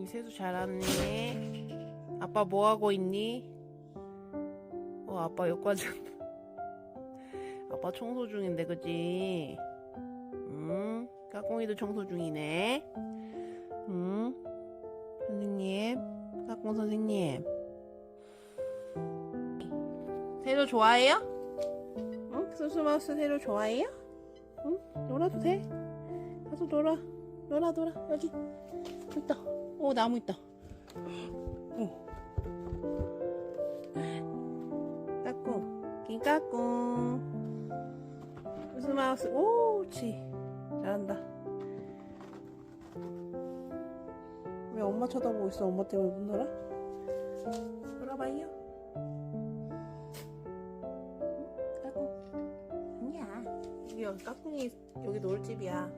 까꿍이 세수 잘하네. 아빠 뭐 하고 있니? 어, 아빠 여기까지. 아빠 청소 중인데, 그지? 응? 까꿍이도 청소 중이네. 응? 선생님, 까꿍 선생님. 세로 좋아해요? 응? 수수마우스 세로 좋아해요? 응? 놀아도 돼? 가서 놀아. 놀아, 놀아. 여기. 있다. 오, 나무 있다. 오. 까꿍. 김까꿍. 수수마우스. 오, 옳지. 잘한다. 왜 엄마 쳐다보고 있어? 엄마 때문에 못 놀아? 놀아봐요. 까꿍. 아니야. 여기 까꿍이 여기 놀 집이야.